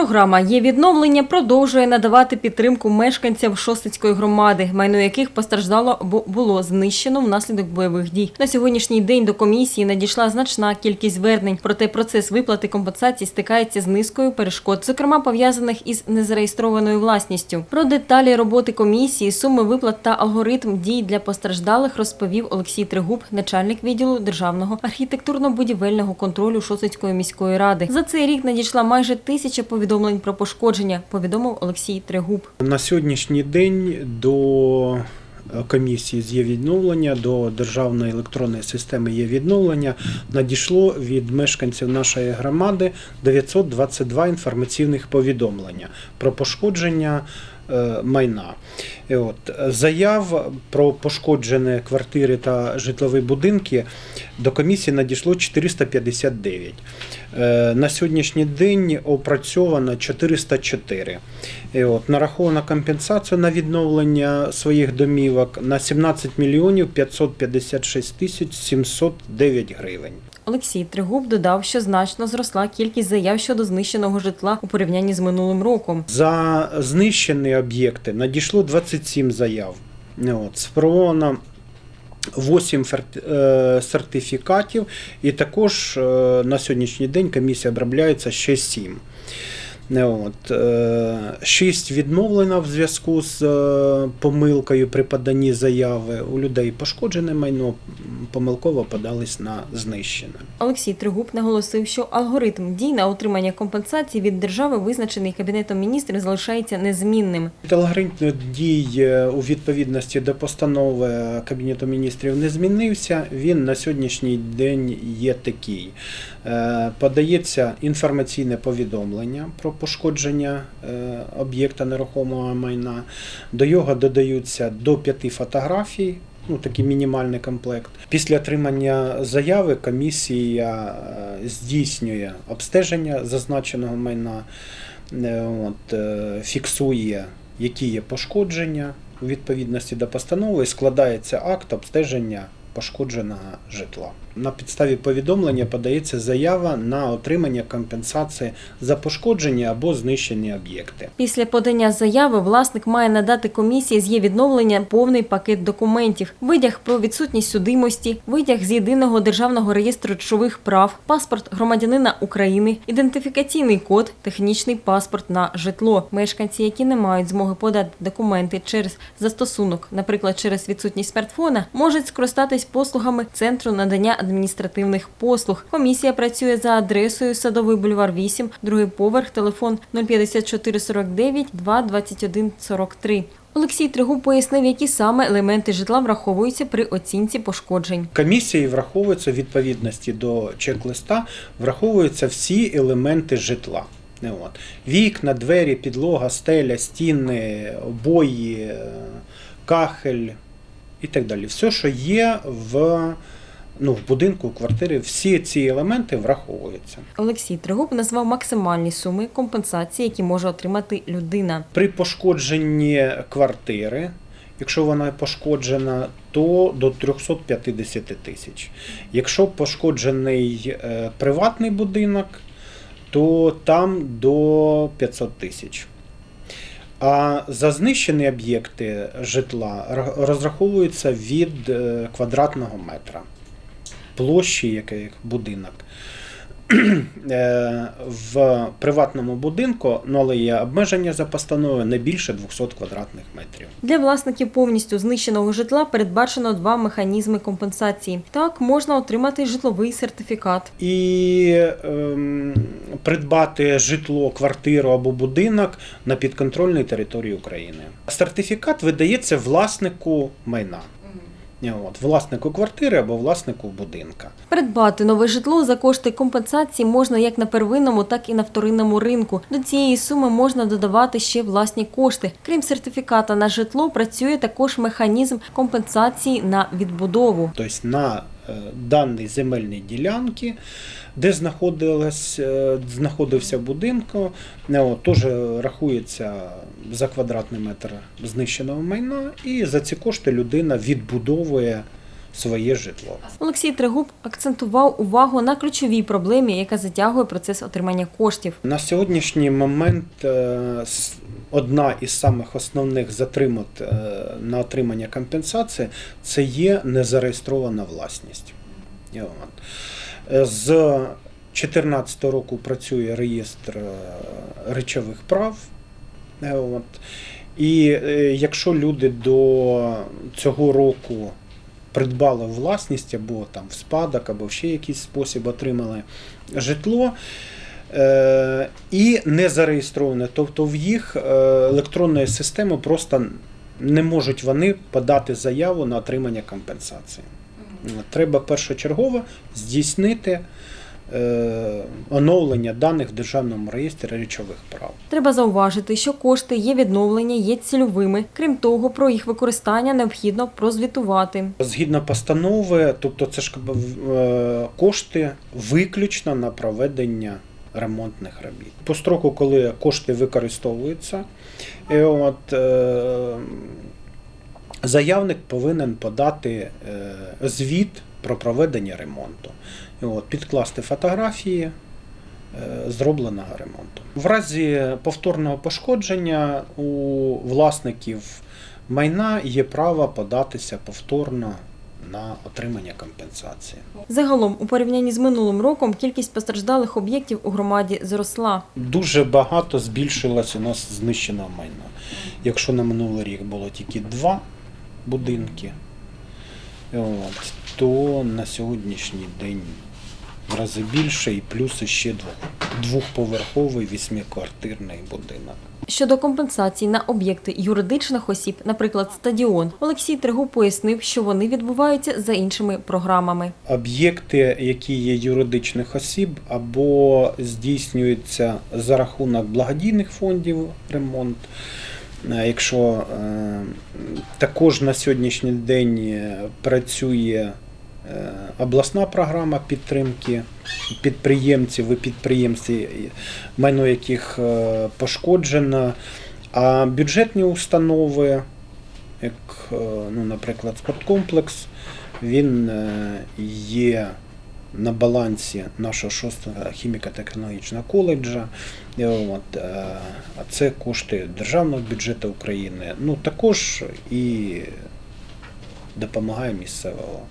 Програма є відновлення продовжує надавати підтримку мешканцям Шостицької громади, майно яких постраждало або було знищено внаслідок бойових дій. На сьогоднішній день до комісії надійшла значна кількість звернень. Проте процес виплати компенсацій стикається з низкою перешкод, зокрема пов'язаних із незареєстрованою власністю. Про деталі роботи комісії, суми виплат та алгоритм дій для постраждалих розповів Олексій Тригуб, начальник відділу державного архітектурно-будівельного контролю Шосицької міської ради. За цей рік надійшла майже тисяча повідомлень про пошкодження. Повідомив Олексій Тригуб. На сьогоднішній день до комісії з є відновлення, до державної електронної системи є відновлення надійшло від мешканців нашої громади 922 інформаційних повідомлення про пошкодження е, майна. От, заяв про пошкоджені квартири та житлові будинки до комісії надійшло 459. Е, На сьогоднішній день опрацьовано 404. І от, нарахована компенсація на відновлення своїх домівок на 17 мільйонів 556 тисяч 709 гривень. Олексій Тригуб додав, що значно зросла кількість заяв щодо знищеного житла у порівнянні з минулим роком. За знищені об'єкти надійшло 27 заяв. От, спробовано 8 фер- е, сертифікатів, і також е, на сьогоднішній день комісія обробляється ще 7. От, е, 6 відновлено в зв'язку з е, помилкою при поданні заяви. У людей пошкоджене майно помилково подались на знищене. Олексій Тригуб наголосив, що алгоритм дій на отримання компенсації від держави, визначений Кабінетом міністрів, залишається незмінним. Алгоритм дій е, у відповідності до постанови Кабінету міністрів не змінився. Він на сьогоднішній день є такий. Е, Подається інформаційне повідомлення про пошкодження е, об'єкта нерухомого майна. До його додаються до п'яти фотографій. Ну, такий мінімальний комплект. Після отримання заяви комісія е, здійснює обстеження зазначеного майна, е, от, фіксує, які є пошкодження у відповідності до постанови, складається акт обстеження пошкодженого житла. На підставі повідомлення подається заява на отримання компенсації за пошкодження або знищені об'єкти. Після подання заяви власник має надати комісії з є відновлення повний пакет документів: витяг про відсутність судимості, витяг з єдиного державного реєстру речових прав, паспорт громадянина України, ідентифікаційний код, технічний паспорт на житло. Мешканці, які не мають змоги подати документи через застосунок, наприклад, через відсутність смартфона, можуть скористатись послугами центру надання адміністративних послуг. Комісія працює за адресою Садовий бульвар 8, другий поверх, телефон 054 49 2 21 43. Олексій Тригуб пояснив, які саме елементи житла враховуються при оцінці пошкоджень. Комісії враховуються в відповідності до чек-листа, враховуються всі елементи житла. Не От. Вікна, двері, підлога, стеля, стіни, обої, е, кахель і так далі. Все, що є в, ну, в будинку, в квартирі, всі ці елементи враховуються. Олексій Тригуб назвав максимальні суми компенсації, які може отримати людина. При пошкодженні квартири, якщо вона пошкоджена, то до 350 тисяч. Якщо пошкоджений е, приватний будинок, то там до 500 тисяч. А за знищені об'єкти житла розраховуються від е, квадратного метра площі, який будинок. Е, В приватному будинку, ну але є обмеження за постановою не більше 200 квадратних метрів. Для власників повністю знищеного житла передбачено два механізми компенсації. Так можна отримати житловий сертифікат. І ем, придбати житло, квартиру або будинок на підконтрольній території України. Сертифікат видається власнику майна. От, власнику квартири або власнику будинка. Придбати нове житло за кошти компенсації можна як на первинному, так і на вторинному ринку. До цієї суми можна додавати ще власні кошти. Крім сертифіката на житло, працює також механізм компенсації на відбудову. Тобто на е, земельної земельній ділянці, де е, знаходився будинок, е, теж рахується за квадратний метр знищеного майна, і за ці кошти людина відбудовує своє житло. Олексій Трегуб акцентував увагу на ключовій проблемі, яка затягує процес отримання коштів. На сьогоднішній момент е, одна із самих основних затримок е, на отримання компенсації це є незареєстрована власність. Е, З 2014 року працює реєстр речових прав. І якщо люди до цього року придбали власність або там в спадок, або в ще якийсь спосіб отримали житло, е, і не зареєстроване, тобто в їх е, електронної системи просто не можуть вони подати заяву на отримання компенсації. Треба першочергово здійснити оновлення даних в Державному реєстрі речових прав. Треба зауважити, що кошти є відновлення, є цільовими. Крім того, про їх використання необхідно прозвітувати. Згідно постанови, тобто це ж е, кошти виключно на проведення ремонтних робіт. По строку, коли кошти використовуються, е, от, е, заявник повинен подати е, звіт про проведення ремонту. От, підкласти фотографії е, зробленого ремонту. В разі повторного пошкодження у власників майна є право податися повторно на отримання компенсації. Загалом, у порівнянні з минулим роком, кількість постраждалих об'єктів у громаді зросла. Дуже багато збільшилось у нас знищеного майна. Якщо на минулий рік було тільки два будинки, то на сьогоднішній день в рази більше і плюс ще двох, двохповерховий вісьмиквартирний будинок. Щодо компенсацій на об'єкти юридичних осіб, наприклад, стадіон, Олексій Трегуб пояснив, що вони відбуваються за іншими програмами. об'єкти, які є юридичних осіб, або здійснюються за рахунок благодійних фондів ремонт. Е, Якщо е, також на сьогоднішній день е, працює обласна програма підтримки підприємців і підприємств, майно яких е, пошкоджено, а бюджетні установи, як, е, ну, наприклад, спорткомплекс, він е, є на балансі нашого шостого хіміко-технологічного коледжа. От, е, а це кошти державного бюджету України. Ну також і допомагає місцевого